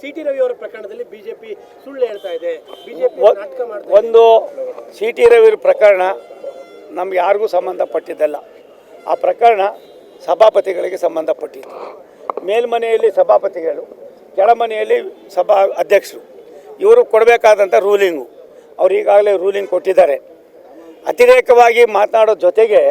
C T Ravi ಅವರ ಪ್ರಕರಣದಲ್ಲಿ BJP ಸುಳ್ಳು ಹೇಳ್ತಾ ಇದೆ. ಬಿಜೆಪಿ ನಾಟಕ ಮಾಡ್ತಾ ಒಂದು ಸಿ ಟಿ ರವಿ ಪ್ರಕರಣ ನಮ್ಗೆ ಯಾರಿಗೂ ಸಂಬಂಧಪಟ್ಟಿದ್ದಲ್ಲ. ಆ ಪ್ರಕರಣ ಸಭಾಪತಿಗಳಿಗೆ ಸಂಬಂಧಪಟ್ಟಿತ್ತು. ಮೇಲ್ಮನೆಯಲ್ಲಿ ಸಭಾಪತಿಗಳು ಕೆಳಮನೆಯಲ್ಲಿ ಸಭಾ ಅಧ್ಯಕ್ಷರು. ಇವರು ಕೊಡಬೇಕಾದಂಥ ರೂಲಿಂಗು. ಅವ್ರು ಈಗಾಗಲೇ ರೂಲಿಂಗ್ ಕೊಟ್ಟಿದ್ದಾರೆ. ಅತಿರೇಕವಾಗಿ ಮಾತನಾಡೋ ಜೊತೆಗೆ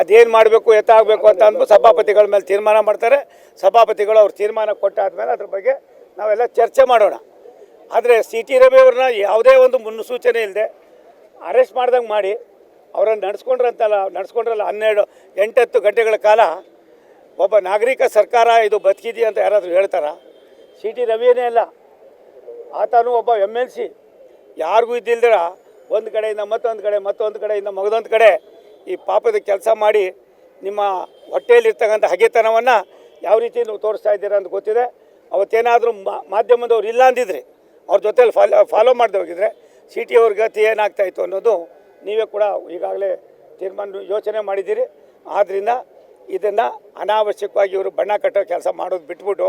ಅದೇನು ಮಾಡಬೇಕು ಎತ್ತಾಗಬೇಕು ಅಂತ ಅಂದ್ಬಿಟ್ಟು ಸಭಾಪತಿಗಳ ಮೇಲೆ ತೀರ್ಮಾನ ಮಾಡ್ತಾರೆ. ಸಭಾಪತಿಗಳು ಅವ್ರು ತೀರ್ಮಾನ ಕೊಟ್ಟಾದ್ಮೇಲೆ ಅದ್ರ ಬಗ್ಗೆ ನಾವೆಲ್ಲ ಚರ್ಚೆ ಮಾಡೋಣ. ಆದರೆ ಸಿ ಟಿ ರವಿ ಅವ್ರನ್ನ ಯಾವುದೇ ಒಂದು ಮುನ್ಸೂಚನೆ ಇಲ್ಲದೆ ಅರೆಸ್ಟ್ ಮಾಡ್ದಂಗೆ ಮಾಡಿ ಅವರನ್ನು ನಡೆಸ್ಕೊಂಡ್ರಂತಲ್ಲ, ನಡೆಸ್ಕೊಂಡ್ರಲ್ಲ ಹನ್ನೆರಡು, ಎಂಟತ್ತು ಗಂಟೆಗಳ ಕಾಲ ಒಬ್ಬ ನಾಗರಿಕ ಸರ್ಕಾರ ಇದು ಬದುಕಿದೆಯಾ ಅಂತ ಯಾರಾದರೂ ಹೇಳ್ತಾರಾ? ಸಿ ಟಿ ರವಿಯೇ ಅಲ್ಲ. ಆತನು ಒಬ್ಬ ಎಂ ಎಲ್ ಸಿ. ಯಾರಿಗೂ ಇದ್ದಿಲ್ದಿರ? ಒಂದು ಕಡೆಯಿಂದ ಮತ್ತೊಂದು ಕಡೆ, ಮತ್ತೊಂದು ಕಡೆಯಿಂದ ಮಗದೊಂದು ಕಡೆ ಈ ಪಾಪದ ಕೆಲಸ ಮಾಡಿ ನಿಮ್ಮ ಹೊಟ್ಟೆಯಲ್ಲಿರ್ತಕ್ಕಂಥ ಹಗೆತನವನ್ನು ಯಾವ ರೀತಿ ನೀವು ತೋರಿಸ್ತಾ ಇದ್ದೀರಾ ಅಂತ ಗೊತ್ತಿದೆ. ಅವತ್ತೇನಾದರೂ ಮಾಧ್ಯಮದವ್ರು ಇಲ್ಲ ಅಂದಿದ್ರೆ ಅವ್ರ ಜೊತೆಲಿ ಫಾಲೋ ಫಾಲೋ ಮಾಡದೆ ಹೋಗಿದ್ರೆ ಸಿ ಟಿ ಅವ್ರ ಗತಿ ಏನಾಗ್ತಾಯಿತ್ತು ಅನ್ನೋದು ನೀವೇ ಕೂಡ ಈಗಾಗಲೇ ತೀರ್ಮಾನ ಯೋಚನೆ ಮಾಡಿದ್ದೀರಿ. ಆದ್ದರಿಂದ ಇದನ್ನು ಅನಾವಶ್ಯಕವಾಗಿ ಇವರು ಬಣ್ಣ ಕಟ್ಟೋ ಕೆಲಸ ಮಾಡೋದು ಬಿಟ್ಬಿಟ್ಟು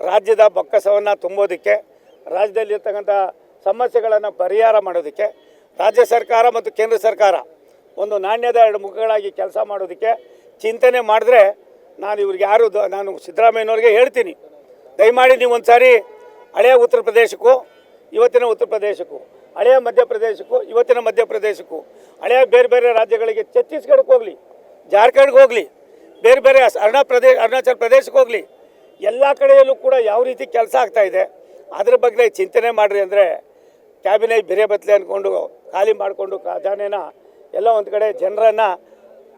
ರಾಜ್ಯದ ಬೊಕ್ಕಸವನ್ನು ತುಂಬೋದಕ್ಕೆ, ರಾಜ್ಯದಲ್ಲಿರ್ತಕ್ಕಂಥ ಸಮಸ್ಯೆಗಳನ್ನು ಪರಿಹಾರ ಮಾಡೋದಕ್ಕೆ, ರಾಜ್ಯ ಸರ್ಕಾರ ಮತ್ತು ಕೇಂದ್ರ ಸರ್ಕಾರ ಒಂದು ನಾಣ್ಯದ ಎರಡು ಮುಖಗಳಾಗಿ ಕೆಲಸ ಮಾಡೋದಕ್ಕೆ ಚಿಂತನೆ ಮಾಡಿದ್ರೆ ನಾನು ಇವ್ರಿಗೆ ಯಾರು ನಾನು ಸಿದ್ದರಾಮಯ್ಯನವ್ರಿಗೆ ಹೇಳ್ತೀನಿ. ದಯಮಾಡಿ ನೀವು ಒಂದು ಸಾರಿ ಹಳೆಯ ಉತ್ತರ ಪ್ರದೇಶಕ್ಕೂ, ಇವತ್ತಿನ ಉತ್ತರ ಪ್ರದೇಶಕ್ಕೂ, ಹಳೆಯ ಮಧ್ಯಪ್ರದೇಶಕ್ಕೂ ಇವತ್ತಿನ ಮಧ್ಯಪ್ರದೇಶಕ್ಕೂ ಹಳೆಯ ಬೇರೆ ಬೇರೆ ರಾಜ್ಯಗಳಿಗೆ ಛತ್ತೀಸ್ಗಢಕ್ಕೆ ಹೋಗಲಿ, ಜಾರ್ಖಂಡ್ಗೆ ಹೋಗಲಿ, ಬೇರೆ ಬೇರೆ ಅರುಣಾ ಪ್ರದೇಶ ಅರುಣಾಚಲ ಪ್ರದೇಶಕ್ಕೆ ಹೋಗಲಿ, ಎಲ್ಲ ಕಡೆಯಲ್ಲೂ ಕೂಡ ಯಾವ ರೀತಿ ಕೆಲಸ ಆಗ್ತಾ ಇದೆ, ಅದ್ರ ಬಗ್ಗೆ ಚಿಂತನೆ ಮಾಡಿರಿ ಅಂದರೆ ಕ್ಯಾಬಿನೆಟ್ ಬೇರೆ ಬತ್ತಲೆ ಅಂದ್ಕೊಂಡು ಖಾಲಿ ಮಾಡಿಕೊಂಡು ಖಜಾನೆನ ಎಲ್ಲ ಒಂದು ಕಡೆ ಜನರನ್ನು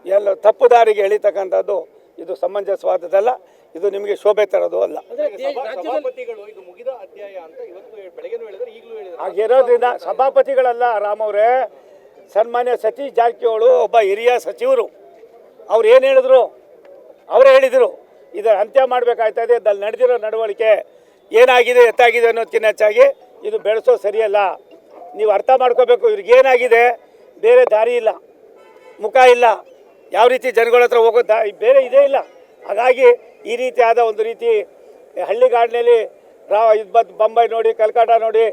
ಎಲ್ಲ ತಪ್ಪು ದಾರಿಗೆ ಎಳಿತಕ್ಕಂಥದ್ದು ಇದು ಸಮಂಜಸವಾದದ್ದಲ್ಲ. ಇದು ನಿಮಗೆ ಶೋಭೆ ತರೋದು ಅಲ್ಲ. ಅಂದ್ರೆ ದೇ- ರಾಜ್ಯದಲ್ಲಿ ಸಭಾಪತಿಗಳು ಇದು ಮುಗಿದ ಅಧ್ಯಾಯ ಅಂತ ಇವತ್ತು ಬೆಳಗ್ಗೆನೂ ಹೇಳಿದ್ರೆ ಈಗಲೂ ಹೇಳಿದ್ರು ಹಾಗಿರೋದ್ರಿಂದ ಸಭಾಪತಿಗಳಲ್ಲ ರಾಮವ್ರೆ ಸನ್ಮಾನ್ಯ ಸತೀಶ್ ಜಾರಕಿಹೊಳಿ ಒಬ್ಬ ಹಿರಿಯ ಸಚಿವರು. ಅವ್ರು ಏನು ಹೇಳಿದ್ರು? ಅವರೇ ಹೇಳಿದರು. ಇದರ ಅಂತ್ಯ ಮಾಡಬೇಕಾಯ್ತದೆ ಇದ್ದಲ್ಲಿ ನಡೆದಿರೋ ನಡವಳಿಕೆ ಏನಾಗಿದೆ ಎತ್ತಾಗಿದೆ ಅನ್ನೋದಕ್ಕಿಂತ ಹೆಚ್ಚಾಗಿ ಇದು ಬೆಳೆಸೋ ಸರಿಯಲ್ಲ. ನೀವು ಅರ್ಥ ಮಾಡ್ಕೋಬೇಕು. ಇವ್ರಿಗೆ ಏನಾಗಿದೆ? ಬೇರೆ ದಾರಿ ಇಲ್ಲ. ಮುಖ ಇಲ್ಲ. ಯಾವ ರೀತಿ ಜನಗಳ ಹತ್ರ ಹೋಗೋ ದಾ ಬೇರೆ ಇದೇ ಇಲ್ಲ. ಹಾಗಾಗಿ ಈ ರೀತಿಯಾದ ಒಂದು ರೀತಿ ಹಳ್ಳಿಗಾಡಿನಲ್ಲಿ ರಾ ಇದು ಬಂದು ಬೊಂಬೈ ನೋಡಿ ಕಲ್ಕಟ ನೋಡಿ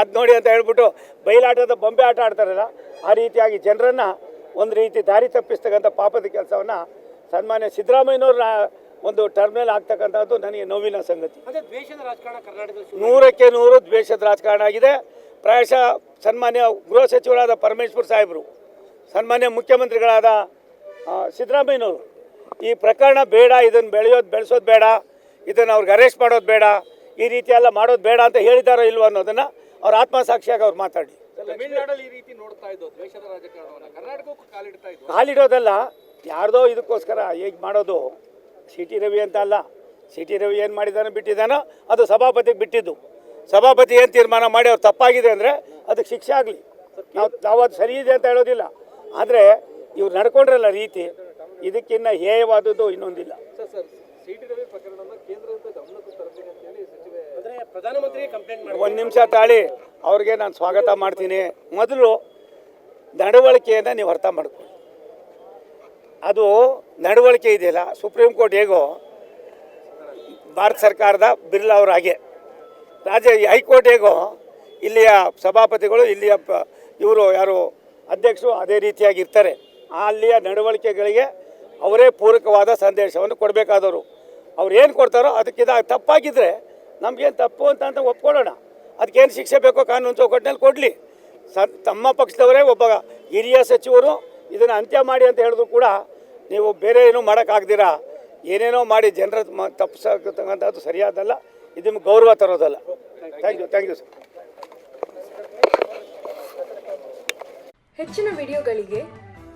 ಅದು ನೋಡಿ ಅಂತ ಹೇಳ್ಬಿಟ್ಟು ಬಯಲಾಟದ ಬೊಂಬೆ ಆಟ ಆಡ್ತಾರಲ್ಲ ಆ ರೀತಿಯಾಗಿ ಜನರನ್ನು ಒಂದು ರೀತಿ ದಾರಿ ತಪ್ಪಿಸ್ತಕ್ಕಂಥ ಪಾಪದ ಕೆಲಸವನ್ನು ಸನ್ಮಾನ್ಯ ಸಿದ್ದರಾಮಯ್ಯನವ್ರ ಒಂದು ಟರ್ಮಿನಲ್ ಆಗ್ತಕ್ಕಂಥದ್ದು ನನಗೆ ನೋವಿನ ಸಂಗತಿ. ಅದೇ ದ್ವೇಷದ ರಾಜಕಾರಣ ಕರ್ನಾಟಕದಲ್ಲಿ ಶುರು ನೂರಕ್ಕೆ ನೂರು ದ್ವೇಷದ ರಾಜಕಾರಣ ಆಗಿದೆ. ಪ್ರಾಯಶಃ ಸನ್ಮಾನ್ಯ ಗೃಹ ಸಚಿವರಾದ ಪರಮೇಶ್ವರ್ ಸಾಹೇಬರು ಸನ್ಮಾನ್ಯ ಮುಖ್ಯಮಂತ್ರಿಗಳಾದ ಸಿದ್ದರಾಮಯ್ಯನವರು. ಈ ಪ್ರಕರಣ ಬೇಡ ಇದನ್ನು ಬೆಳೆಯೋದು ಬೆಳೆಸೋದು ಬೇಡ ಇದನ್ನು ಅವ್ರಿಗೆ ಅರೆಸ್ಟ್ ಮಾಡೋದು ಬೇಡ ಈ ರೀತಿ ಎಲ್ಲ ಮಾಡೋದು ಬೇಡ ಅಂತ ಹೇಳಿದಾರೋ ಇಲ್ವೋ ಅನ್ನೋದನ್ನು ಅವ್ರ ಆತ್ಮಸಾಕ್ಷಿಯಾಗಿ ಅವ್ರು ಮಾತಾಡಿ. ತಮಿಳ್ನಾಡಲ್ಲಿ ಈ ರೀತಿ ನೋಡ್ತಾ ಇದ್ದು ದ್ವೇಷದ ರಾಜಕಾರಣವನ್ನ ಕರ್ನಾಟಕಕ್ಕೂ ಕಾಲಿಡ್ತಾ ಇದ್ದು ಕಾಲಿಡೋದಲ್ಲ ಯಾರ್ದೋ ಇದಕ್ಕೋಸ್ಕರ ಹೇಗೆ ಮಾಡೋದು? ಸಿ ಟಿ ರವಿ ಅಂತ ಅಲ್ಲ ಸಿ ಟಿ ರವಿ ಏನು ಮಾಡಿದಾನೋ ಬಿಟ್ಟಿದ್ದಾನೋ ಅದು ಸಭಾಪತಿಗೆ ಬಿಟ್ಟಿದ್ದು. ಸಭಾಪತಿ ಏನು ತೀರ್ಮಾನ ಮಾಡಿ ಅವ್ರು ತಪ್ಪಾಗಿದೆ ಅಂದರೆ ಅದಕ್ಕೆ ಶಿಕ್ಷೆ ಆಗಲಿ. ನಾವು ನಾವು ಅದು ಸರಿ ಇದೆ ಅಂತ ಹೇಳೋದಿಲ್ಲ. ಆದರೆ ಇವ್ರು ನಡ್ಕೊಂಡ್ರಲ್ಲ ರೀತಿ. ಇದಕ್ಕಿನ್ನ ಹೇಯವಾದದ್ದು ಇನ್ನೊಂದಿಲ್ಲ. ಒಂದು ನಿಮಿಷ ತಾಳಿ ಅವ್ರಿಗೆ ನಾನು ಸ್ವಾಗತ ಮಾಡ್ತೀನಿ. ಮೊದಲು ನಡವಳಿಕೆಯನ್ನು ನೀವು ಅರ್ಥ ಮಾಡ್ಕೊಳ್ಳಿ. ಅದು ನಡವಳಿಕೆ ಇದೆಯಲ್ಲ ಸುಪ್ರೀಂ ಕೋರ್ಟ್ ಹೇಗೋ ಭಾರತ ಸರ್ಕಾರದ ಬಿರ್ಲಾ ಅವ್ರ ಹಾಗೆ. ರಾಜ್ಯ ಹೈಕೋರ್ಟ್ ಹೇಗೋ ಇಲ್ಲಿಯ ಸಭಾಪತಿಗಳು ಇಲ್ಲಿಯ ಪ ಇವರು ಯಾರು ಅಧ್ಯಕ್ಷರು ಅದೇ ರೀತಿಯಾಗಿ ಇರ್ತಾರೆ. ಅಲ್ಲಿಯ ನಡವಳಿಕೆಗಳಿಗೆ ಅವರೇ ಪೂರಕವಾದ ಸಂದೇಶವನ್ನು ಕೊಡಬೇಕಾದವರು. ಅವ್ರು ಏನು ಕೊಡ್ತಾರೋ ಅದಕ್ಕಿಂತ ತಪ್ಪಾಗಿದ್ದರೆ ನಮಗೇನು ತಪ್ಪು ಅಂತ ಅಂತ ಒಪ್ಕೊಳ್ಳೋಣ. ಅದಕ್ಕೇನು ಶಿಕ್ಷೆ ಬೇಕೋ ಕಾನೂನು ಚೌಕಟ್ಟಿನಲ್ಲಿ ಕೊಡಲಿ. ಸ, ತಮ್ಮ ಪಕ್ಷದವರೇ ಒಬ್ಬ ಹಿರಿಯ ಸಚಿವರು ಇದನ್ನು ಅಂತ್ಯ ಮಾಡಿ ಅಂತ ಹೇಳಿದ್ರು ಕೂಡ ನೀವು ಬೇರೆ ಏನೂ ಮಾಡೋಕ್ಕಾಗ್ದಿರಾ. ಏನೇನೋ ಮಾಡಿ ಜನರ ತಪ್ಪಿಸತಕ್ಕಂಥದ್ದು ಸರಿಯಾದಲ್ಲ. ಇದು ನಿಮ್ಗೆ ಗೌರವ ತರೋದಲ್ಲ. Thank you thank you sir ಹೆಚ್ಚಿನ ವಿಡಿಯೋಗಳಿಗೆ